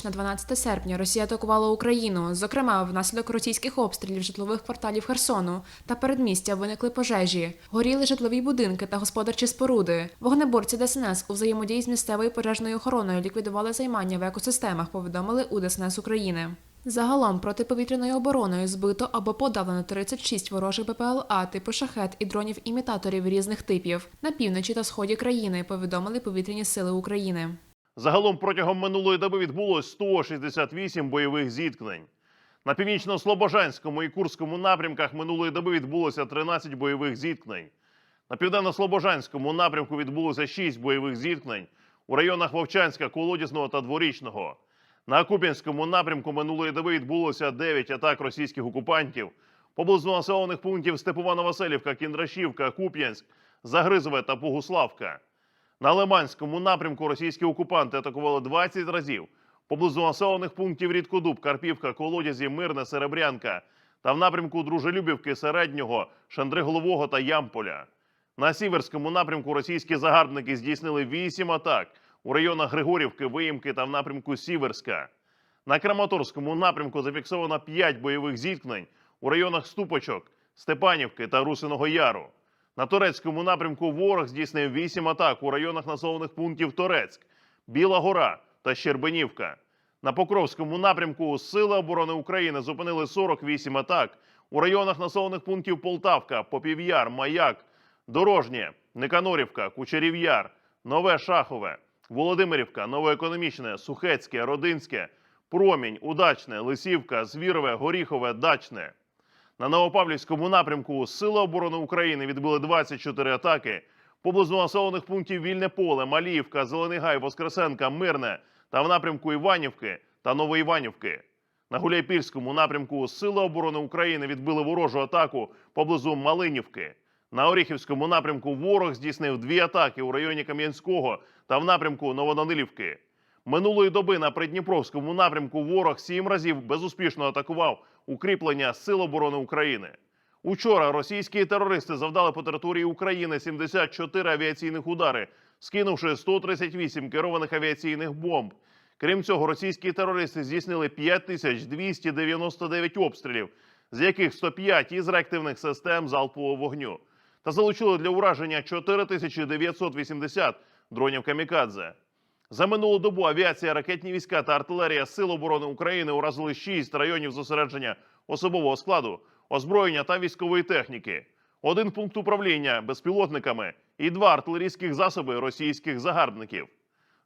ніч на 12 серпня Росія атакувала Україну. Зокрема, внаслідок російських обстрілів житлових кварталів Херсону та передмістя виникли пожежі, горіли житлові будинки та господарчі споруди. Вогнеборці ДСНС у взаємодії з місцевою пожежною охороною ліквідували займання в екосистемах. Повідомили у ДСНС України. Загалом протиповітряною обороною збито або подавлено 36 ворожих БПЛА типу шахет і дронів-імітаторів різних типів на півночі та сході країни. Повідомили повітряні сили України. Загалом протягом минулої доби відбулось 168 бойових зіткнень. На північно-слобожанському і Курському напрямках минулої доби відбулося 13 бойових зіткнень. На південно-слобожанському напрямку відбулося 6 бойових зіткнень у районах Вовчанська, Колодязного та Дворічного. На Куп'янському напрямку минулої доби відбулося 9 атак російських окупантів поблизу населених пунктів Степовано-Василівка, Кіндрашівка, Куп'янськ, Загризове та Богуславка. На Лиманському напрямку російські окупанти атакували 20 разів поблизу населених пунктів Рідкодуб, Карпівка, Колодязі, Мирне, Серебрянка та в напрямку Дружелюбівки, Середнього, Шандриголового та Ямполя. На Сіверському напрямку російські загарбники здійснили 8 атак у районах Григорівки, Виїмки та в напрямку Сіверська. На Краматорському напрямку зафіксовано 5 бойових зіткнень у районах Ступочок, Степанівки та Русиного Яру. На турецькому напрямку ворог здійснив 8 атак у районах населених пунктів Торецьк, Біла Гора та Щербинівка. На Покровському напрямку Сили оборони України зупинили 48 атак у районах населених пунктів Полтавка, Попів'яр, Маяк, Дорожнє, Никанорівка, Кучерів'яр, Нове Шахове, Володимирівка, Новоекономічне, Сухецьке, Родинське, Промінь, Удачне, Лисівка, Звірове, Горіхове, Дачне. На Новопавлівському напрямку Сили оборони України відбили 24 атаки поблизу населених пунктів Вільне Поле, Маліївка, Зелений Гай, Воскресенка, Мирне та в напрямку Іванівки та Новоіванівки. На Гуляйпільському напрямку Сили оборони України відбили ворожу атаку поблизу Малинівки. На Оріхівському напрямку ворог здійснив дві атаки у районі Кам'янського та в напрямку Новоданилівки. Минулої доби на Придніпровському напрямку ворог сім разів безуспішно атакував укріплення Сил оборони України. Учора російські терористи завдали по території України 74 авіаційних удари, скинувши 138 керованих авіаційних бомб. Крім цього, російські терористи здійснили 5299 обстрілів, з яких 105 із реактивних систем залпового вогню, та залучили для ураження 4980 дронів камікадзе. За минулу добу авіація, ракетні війська та артилерія Сил оборони України уразили 6 районів зосередження особового складу, озброєння та військової техніки, один пункт управління безпілотниками і два артилерійських засоби російських загарбників.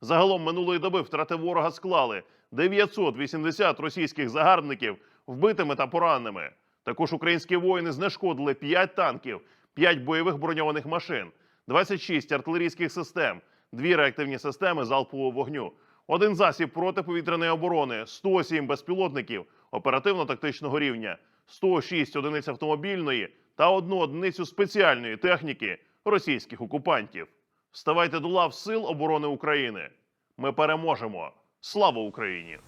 Загалом минулої доби втрати ворога склали 980 російських загарбників вбитими та пораненими. Також українські воїни знешкодили 5 танків, 5 бойових броньованих машин, 26 артилерійських систем, дві реактивні системи залпового вогню, один засіб протиповітряної оборони, 107 безпілотників оперативно-тактичного рівня, 106 одиниць автомобільної та одну одиницю спеціальної техніки російських окупантів. Вставайте до лав Сил оборони України. Ми переможемо. Слава Україні!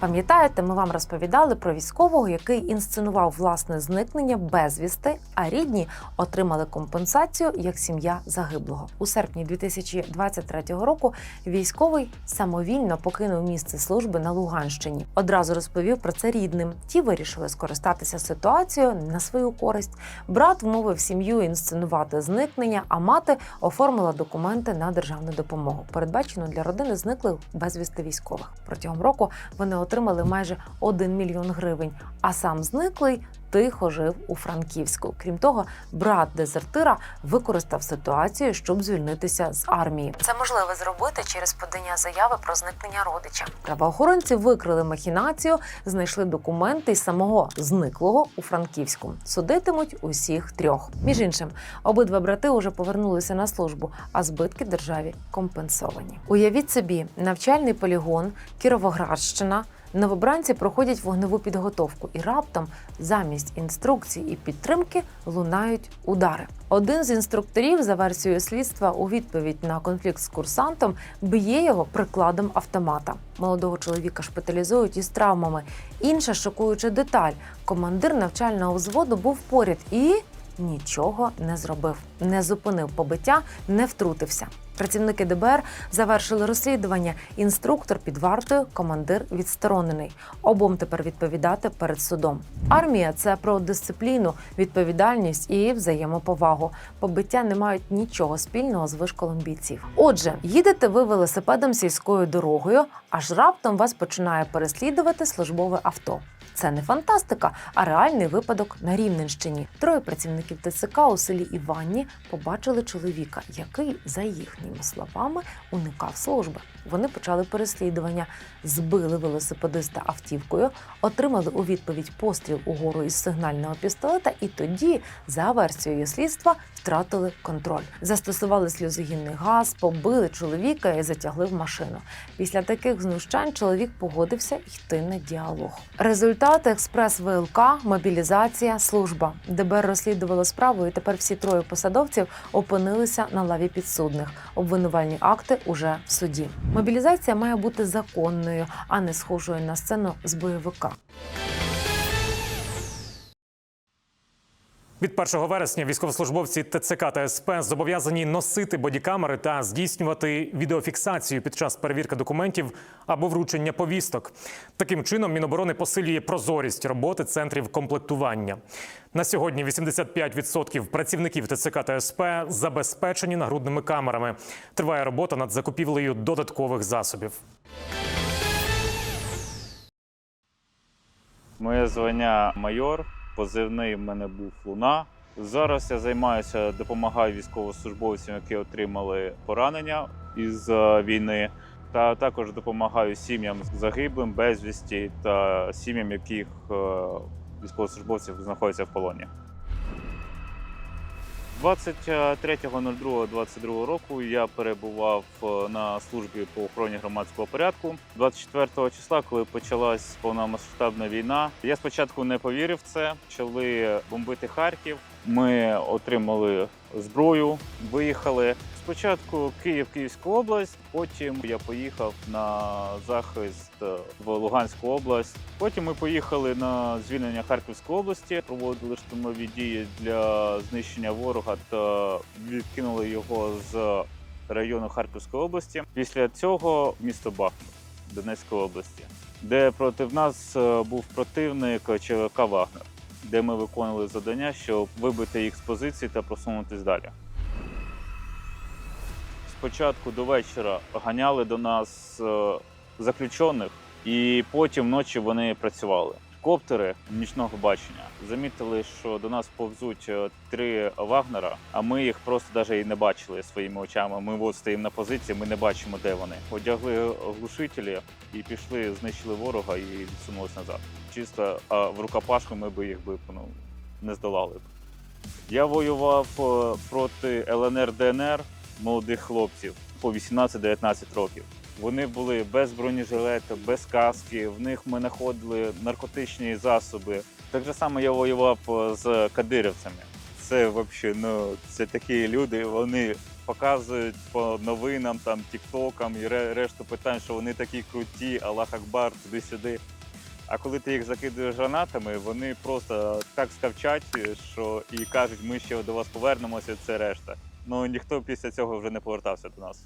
Пам'ятаєте, ми вам розповідали про військового, який інсценував власне зникнення безвісти, а рідні отримали компенсацію як сім'я загиблого. У серпні 2023 року військовий самовільно покинув місце служби на Луганщині. Одразу розповів про це рідним. Ті вирішили скористатися ситуацією на свою користь. Брат вмовив сім'ю інсценувати зникнення, а мати оформила документи на державну допомогу, передбачену для родини зниклих безвісти військових. Протягом року вони отримали майже 1 мільйон гривень. А сам зниклий тихо жив у Франківську. Крім того, брат дезертира використав ситуацію, щоб звільнитися з армії. Це можливо зробити через подання заяви про зникнення родича. Правоохоронці викрили махінацію, знайшли документи й самого зниклого у Франківську. Судитимуть усіх трьох. Між іншим, обидва брати уже повернулися на службу, а збитки державі компенсовані. Уявіть собі, навчальний полігон, Кіровоградщина. Новобранці проходять вогневу підготовку, і раптом замість інструкцій і підтримки лунають удари. Один з інструкторів, за версією слідства, у відповідь на конфлікт з курсантом б'є його прикладом автомата. Молодого чоловіка шпиталізують із травмами. Інша шокуюча деталь: командир навчального взводу був поряд і нічого не зробив, не зупинив побиття, не втрутився. Працівники ДБР завершили розслідування. Інструктор під вартою, командир відсторонений. Обом тепер відповідати перед судом. Армія це про дисципліну, відповідальність і взаємоповагу. Побиття не мають нічого спільного з вишколом бійців. Отже, їдете ви велосипедом сільською дорогою, аж раптом вас починає переслідувати службове авто. Це не фантастика, а реальний випадок на Рівненщині. Троє працівників ТЦК у селі Іванні побачили чоловіка, який, за їхніми словами, уникав служби. Вони почали переслідування, збили велосипедиста автівкою, отримали у відповідь постріл угору із сигнального пістолета, і тоді, за версією слідства, втратили контроль. Застосували сльозогінний газ, побили чоловіка і затягли в машину. Після таких знущань чоловік погодився йти на діалог. Результати експрес ВЛК, мобілізація, служба. ДБР розслідувало справу, і тепер всі троє посадовців опинилися на лаві підсудних. Обвинувальні акти уже в суді. Мобілізація має бути законною, а не схожою на сцену з бойовика. Від 1 вересня військовослужбовці ТЦК та СП зобов'язані носити бодікамери та здійснювати відеофіксацію під час перевірки документів або вручення повісток. Таким чином Міноборони посилює прозорість роботи центрів комплектування. На сьогодні 85% працівників ТЦК та СП забезпечені нагрудними камерами. Триває робота над закупівлею додаткових засобів. Моє звання майор, позивний в мене був Луна. Зараз я займаюся, допомагаю військовослужбовцям, які отримали поранення із е, війни, та також допомагаю сім'ям загиблим, безвісті та сім'ям, яких е, військовослужбовців знаходяться в полоні. 23.02.22 року я перебував е, на службі по охороні громадського порядку. 24 числа, коли почалась повномасштабна війна, я спочатку не повірив в це. Почали бомбити Харків. Ми отримали зброю, виїхали. Спочатку Київ, Київську область, потім я поїхав на захист е, в Луганську область. Потім ми поїхали на звільнення Харківської області, проводили штурмові дії для знищення ворога та відкинули його з району Харківської області. Після цього місто Бахмут Донецької області, де проти нас е, був противник ЧВК Вагнер, де ми виконували завдання, щоб вибити їх з позицій та просунутись далі. Спочатку до вечора ганяли до нас е, заключених, і потім вночі вони працювали. Коптери нічного бачення замітили, що до нас повзуть е, три вагнера, а ми їх просто навіть і не бачили своїми очами. Ми от стоїмо на позиції, ми не бачимо, де вони. Одягли глушителі і пішли, знищили ворога і відсунулись назад. Чисто а в рукопашку ми би їх би ну, не здолали б. Я воював е, проти ЛНР ДНР молодих хлопців по 18-19 років. Вони були без бронежилета, без каски. В них ми знаходили наркотичні засоби. Так же само я воював е, з кадирівцями. Це взагалі, ну це такі люди. Вони показують по новинам, там тіктокам і решту питань, що вони такі круті, Аллах Акбар, туди-сюди. А коли ти їх закидуєш гранатами, вони просто так скавчать, що і кажуть, ми ще до вас повернемося, це решта. Ну ніхто після цього вже не повертався до нас.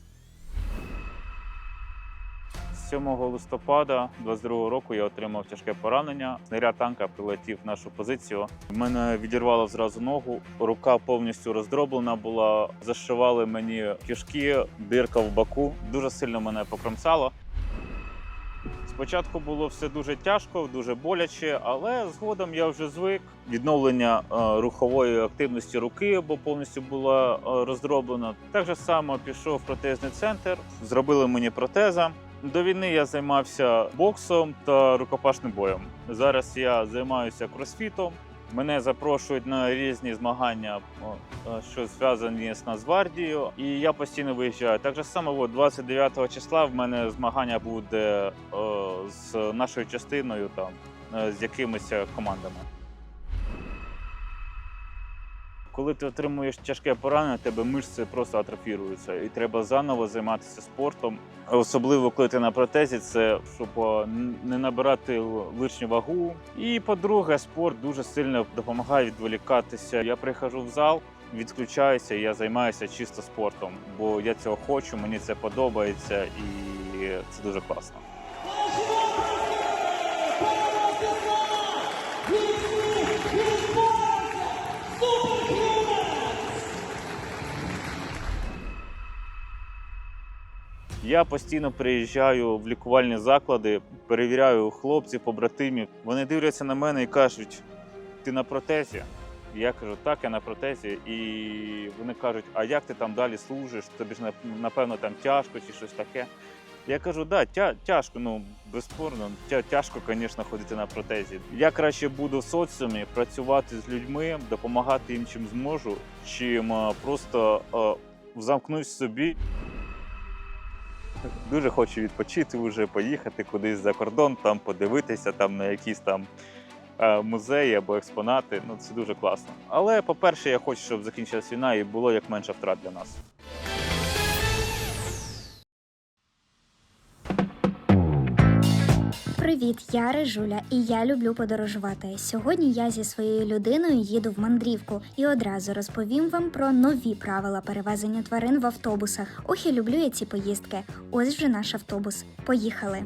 7 листопада 22 року я отримав тяжке поранення. Снаряд танка прилетів в нашу позицію. Мене відірвало зразу ногу, рука повністю роздроблена була. Зашивали мені кишки, дирка в боку. Дуже сильно мене покромсало. Спочатку було все дуже тяжко, дуже боляче, але згодом я вже звик. Відновлення е, рухової активності руки, бо повністю була е, роздроблена. Так же само пішов в протезний центр, зробили мені протеза. До війни я займався боксом та рукопашним боєм. Зараз я займаюся кросфітом. Мене запрошують на різні змагання, е, що зв'язані з Нацгвардією, і я постійно виїжджаю. Так же само, от 29 числа в мене змагання буде е, з нашою частиною, там е, з якимись командами. Коли ти отримуєш тяжке поранення, тебе мишці просто атрофіруються, і треба заново займатися спортом. Особливо коли ти на протезі, це щоб е, не набирати лишню вагу. І по-друге, спорт дуже сильно допомагає відволікатися. Я приходжу в зал, відключаюся, і я займаюся чисто спортом, бо я цього хочу, мені це подобається, і це дуже класно. Я постійно приїжджаю в лікувальні заклади, перевіряю хлопців, побратимів. Вони дивляться на мене і кажуть: ти на протезі? Я кажу, так, я на протезі. І вони кажуть, а як ти там далі служиш? Тобі ж нап- напевно там тяжко чи щось таке. Я кажу, да, тя, тяжко, ну безспорно, тя, тяжко, звісно, ходити на протезі. Я краще буду в соціумі, працювати з людьми, допомагати їм чим зможу, чим просто замкнусь собі. Дуже хочу відпочити, вже поїхати кудись за кордон, там подивитися там на якісь там е, музеї або експонати. Ну це дуже класно. Але по-перше, я хочу, щоб закінчилась війна і було як менше втрат для нас. Привіт, я Режуля, і я люблю подорожувати. Сьогодні я зі своєю людиною їду в мандрівку і одразу розповім вам про нові правила перевезення тварин в автобусах. Ох, і люблю я ці поїздки. Ось вже наш автобус. Поїхали.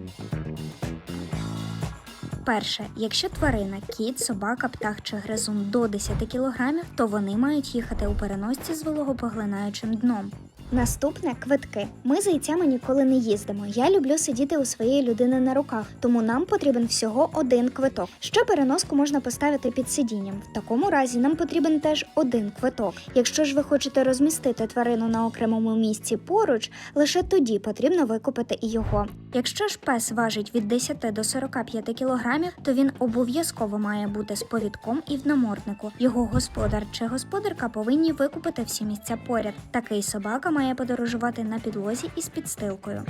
Перше, якщо тварина, кіт, собака, птах чи гризун до 10 кг, то вони мають їхати у переносці з вологопоглинаючим дном. Наступне квитки. Ми з яйцями ніколи не їздимо. Я люблю сидіти у своєї людини на руках, тому нам потрібен всього один квиток. Що переноску можна поставити під сидінням. В такому разі нам потрібен теж один квиток. Якщо ж ви хочете розмістити тварину на окремому місці поруч, лише тоді потрібно викупити і його. Якщо ж пес важить від 10 до 45 кілограмів, то він обов'язково має бути з повідком і в наморднику. Його господар чи господарка повинні викупити всі місця поряд. Такий собака має подорожувати на підлозі із підстилкою.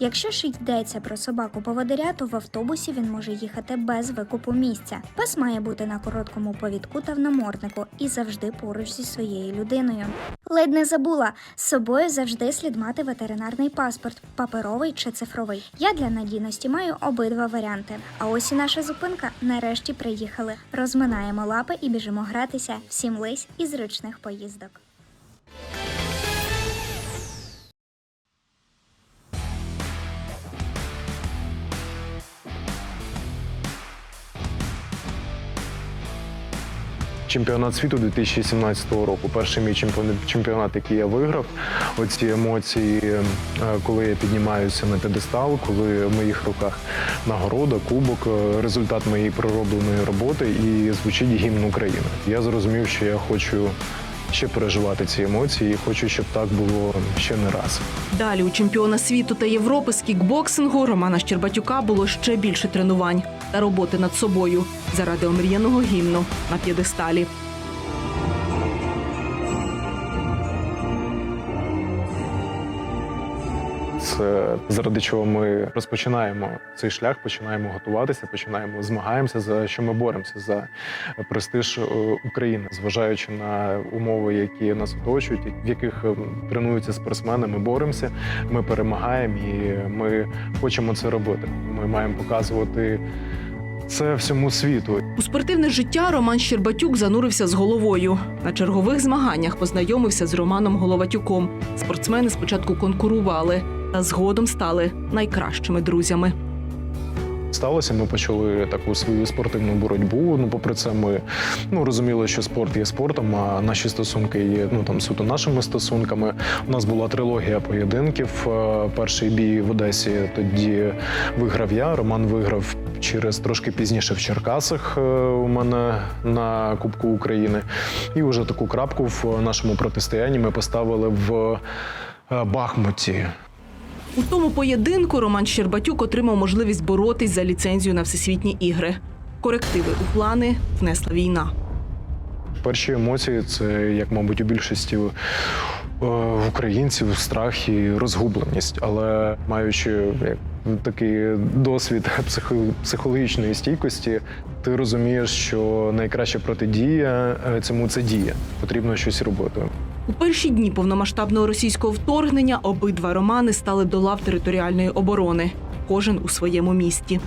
Якщо ж йдеться про собаку поводиря, то в автобусі він може їхати без викупу місця. Пес має бути на короткому повідку та в наморднику і завжди поруч зі своєю людиною. Ледь не забула з собою завжди слід мати ветеринарний паспорт, паперовий чи цифровий. Я для надійності маю обидва варіанти. А ось і наша зупинка. Нарешті приїхали. Розминаємо лапи і біжимо гратися. Всім лись і зручних поїздок. Чемпіонат світу 2017 року. Перший мій чемпіон- чемпіонат, який я виграв. Оці емоції, е, коли я піднімаюся на п'єдестал, коли в моїх руках нагорода, кубок, е, результат моєї проробленої роботи і звучить гімн України. Я зрозумів, що я хочу ще переживати ці емоції і хочу, щоб так було ще не раз. Далі у чемпіона світу та Європи з кікбоксингу Романа Щербатюка було ще більше тренувань та роботи над собою заради омріяного гімну на п'єдесталі. Заради чого ми розпочинаємо цей шлях, починаємо готуватися, починаємо змагаємося за що ми боремося за престиж е, України, зважаючи на умови, які нас оточують, в яких е, тренуються спортсмени. Ми боремося, ми перемагаємо і ми хочемо це робити. Ми маємо показувати це всьому світу. У спортивне життя Роман Щербатюк занурився з головою. На чергових змаганнях познайомився з Романом Головатюком. Спортсмени спочатку конкурували, згодом стали найкращими друзями. Сталося, ми почали таку свою спортивну боротьбу. Ну, попри це, ми ну розуміли, що спорт є спортом, а наші стосунки є ну там суто нашими стосунками. У нас була трилогія поєдинків. Е, Перший бій в Одесі тоді виграв я. Роман виграв через трошки пізніше в Черкасах. е, У мене на Кубку України. І вже таку крапку в нашому протистоянні ми поставили в е, Бахмуті. У тому поєдинку Роман Щербатюк отримав можливість боротись за ліцензію на всесвітні ігри. Корективи у плани внесла війна. Перші емоції це, як мабуть, у більшості в українців страх і розгубленість, але маючи такий досвід психо- психологічної стійкості, ти розумієш, що найкраща протидія е, цьому це дія. Потрібно щось робити. У перші дні повномасштабного російського вторгнення обидва романи стали до лав територіальної оборони, кожен у своєму місті.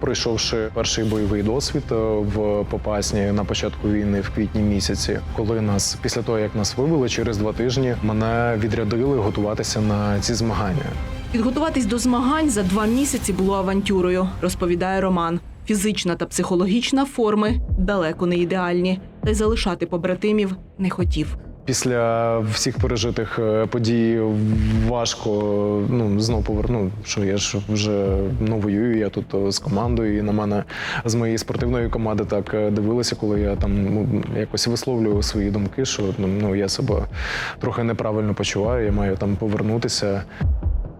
Пройшовши перший бойовий досвід е, в Попасні на початку війни в квітні місяці, коли нас після того як нас вивели через два тижні, мене відрядили готуватися на ці змагання. Підготуватись до змагань за два місяці було авантюрою, розповідає Роман. Фізична та психологічна форми далеко не ідеальні, та й залишати побратимів не хотів. Після всіх пережитих е, подій важко ну знов поверну, що я ж вже ну воюю. Я тут е, з командою, і на мене з моєї спортивної команди так е, дивилися, коли я там ну, якось висловлював свої думки, що ну, ну я себе трохи неправильно почуваю. Я маю там повернутися.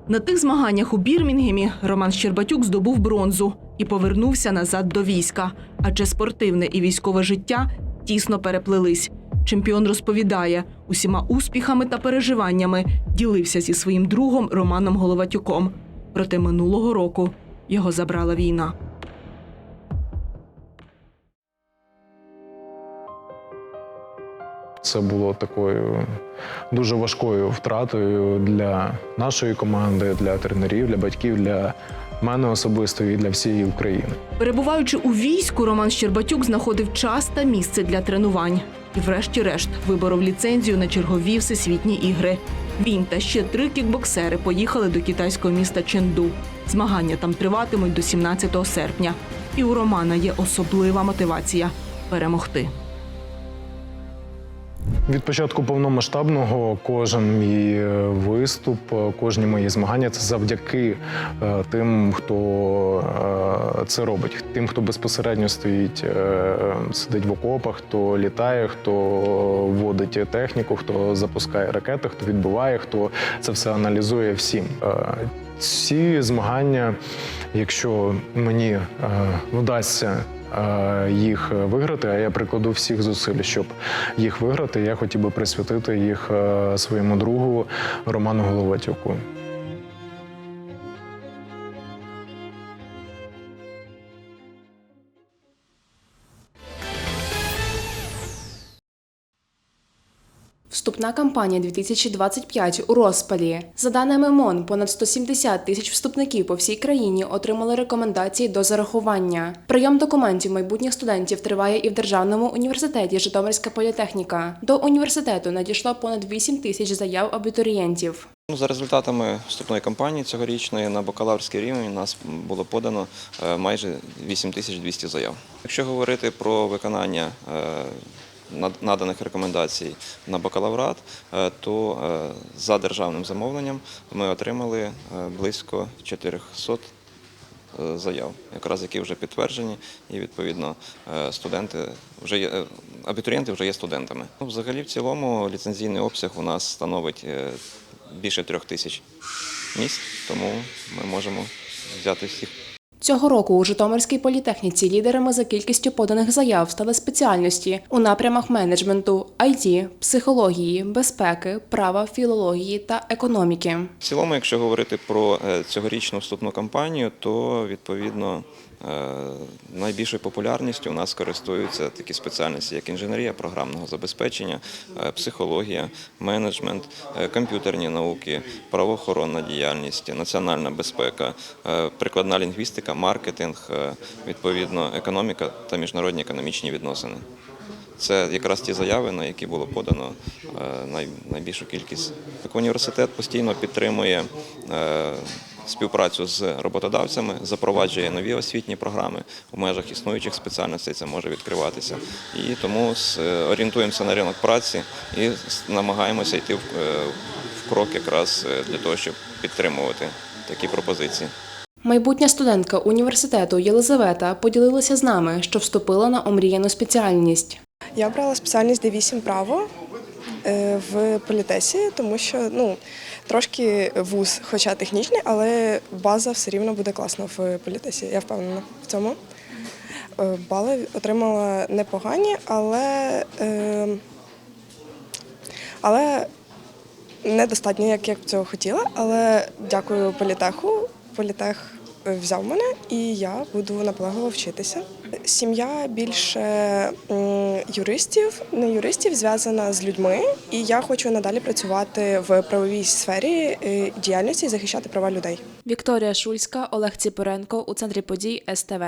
На тих змаганнях у Бірмінгемі Роман Щербатюк здобув бронзу і повернувся назад до війська. Адже спортивне і військове життя тісно переплелись. Чемпіон розповідає, усіма успіхами та переживаннями ділився зі своїм другом Романом Головатюком. Проте минулого року його забрала війна. Це було такою дуже важкою втратою для нашої команди, для тренерів, для батьків, для мене особисто і для всієї України. Перебуваючи у війську, Роман Щербатюк знаходив час та місце для тренувань. І, врешті-решт, виборов ліцензію на чергові всесвітні ігри. Він та ще три кікбоксери поїхали до китайського міста Ченду. Змагання там триватимуть до 17 серпня. І у Романа є особлива мотивація перемогти. Від початку повномасштабного кожен мій е, виступ, е, кожні мої змагання це завдяки е, тим, хто це робить, тим, хто безпосередньо стоїть, сидить в окопах, хто літає, хто водить техніку, хто запускає ракети, хто відбиває, хто це все аналізує всім. Ці змагання, якщо мені вдасться їх виграти, а я прикладу всіх зусиль, щоб їх виграти. Я хотів би присвятити їх е, своєму другу Роману Головатюку. Вступна кампанія 2025 у розпалі. За даними МОН, понад 170 тисяч вступників по всій країні отримали рекомендації до зарахування. Прийом документів майбутніх студентів триває і в Державному університеті Житомирська політехніка. До університету надійшло понад 8 тисяч заяв абітурієнтів. Ну, За результатами вступної кампанії цьогорічної на бакалаврський рівень у нас було подано е, майже 8200 заяв. Якщо говорити про виконання е, наданих рекомендацій на бакалаврат, е, то е, за державним замовленням ми отримали е, близько 400 е, заяв, якраз які вже підтверджені, і відповідно студенти вже є абітурієнти вже є студентами. Ну, Взагалі, в цілому, ліцензійний обсяг у нас становить більше трьох тисяч місць, тому ми можемо взяти всіх Цього року у Житомирській політехніці лідерами за кількістю поданих заяв стали спеціальності у напрямах менеджменту, IT, психології, безпеки, права, філології та економіки. В цілому, якщо говорити про е, цьогорічну вступну кампанію, то відповідно найбільшою популярністю у нас користуються такі спеціальності, як інженерія програмного забезпечення, е, психологія, менеджмент, е, комп'ютерні науки, правоохоронна діяльність, національна безпека, е, прикладна лінгвістика, маркетинг, е, відповідно економіка та міжнародні економічні відносини. Це якраз ті заяви, на які було подано е, найбільшу кількість. Так, Університет постійно підтримує е, співпрацю з роботодавцями, запроваджує нові освітні програми у межах існуючих спеціальностей. Це може відкриватися. І тому е, орієнтуємося на ринок праці і намагаємося йти в, е, крок якраз е, для того, щоб підтримувати такі пропозиції. Майбутня студентка університету Єлизавета поділилася з нами, що вступила на омріяну спеціальність. Я обрала спеціальність D8 право в політесі, тому що ну трошки вуз, хоча технічний, але база все рівно буде класна в політесі. Я впевнена в цьому. Е, Бали отримала непогані, але е, Але недостатньо, як я б цього хотіла. Але дякую політеху. Політех е, взяв мене, і я буду наполегливо вчитися. Сім'я більше юристів, не юристів, зв'язана з людьми, і я хочу надалі працювати в правовій сфері е, діяльності і захищати права людей. Вікторія Шульська, Олег Ціпоренко у центрі подій СТВ.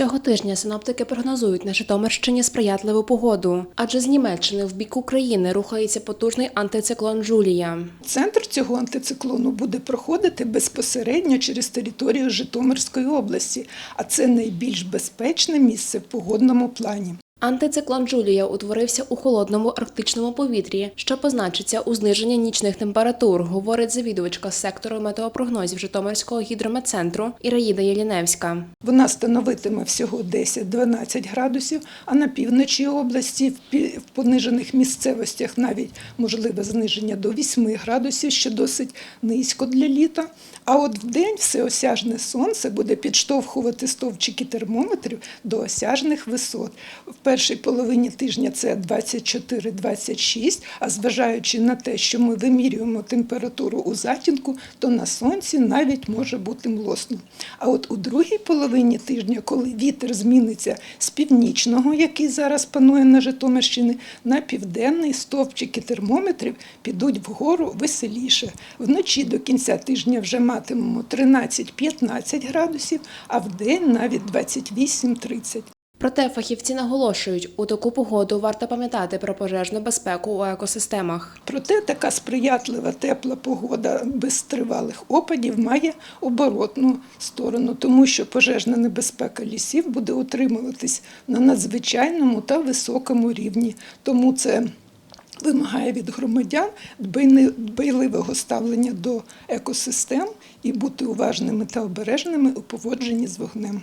Цього тижня синоптики прогнозують на Житомирщині сприятливу погоду, адже з Німеччини в бік України рухається потужний антициклон Джулія. Центр цього антициклону буде проходити безпосередньо через територію Житомирської області, а це найбільш безпечне місце в погодному плані. Антициклон Джулія утворився у холодному арктичному повітрі, що позначиться у зниженні нічних температур, говорить завідувачка сектору метеопрогнозів Житомирського гідрометцентру Іраїда Єліневська. Вона становитиме всього 10-12 градусів, а на півночі області в понижених місцевостях навіть можливе зниження до 8 градусів, що досить низько для літа. А от вдень всеосяжне сонце буде підштовхувати стовпчики термометрів до осяжних висот. Першій половині тижня це 24-26, а зважаючи на те, що ми вимірюємо температуру у затінку, то на сонці навіть може бути млосно. А от у другій половині тижня, коли вітер зміниться з північного, який зараз панує на Житомирщині, на південний стовпчики термометрів підуть вгору веселіше. Вночі до кінця тижня вже матимемо 13-15 градусів, а вдень навіть 28-30. Проте фахівці наголошують, у таку погоду варто пам'ятати про пожежну безпеку у екосистемах. Проте така сприятлива тепла погода без тривалих опадів має оборотну сторону, тому що пожежна небезпека лісів буде утримуватись на надзвичайному та високому рівні. Тому це вимагає від громадян дбайливого ставлення до екосистем і бути уважними та обережними у поводженні з вогнем.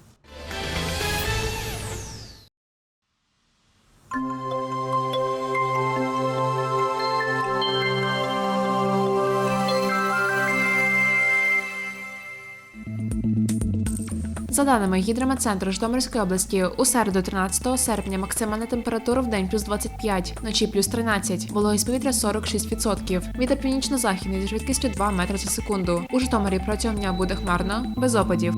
За даними гідрометцентру Житомирської області, у середу 13 серпня максимальна температура в день плюс 25, вночі плюс 13, вологість повітря 46%. Вітер північно-західний зі швидкістю 2 метри за секунду. У Житомирі протягом дня буде хмарно, без опадів.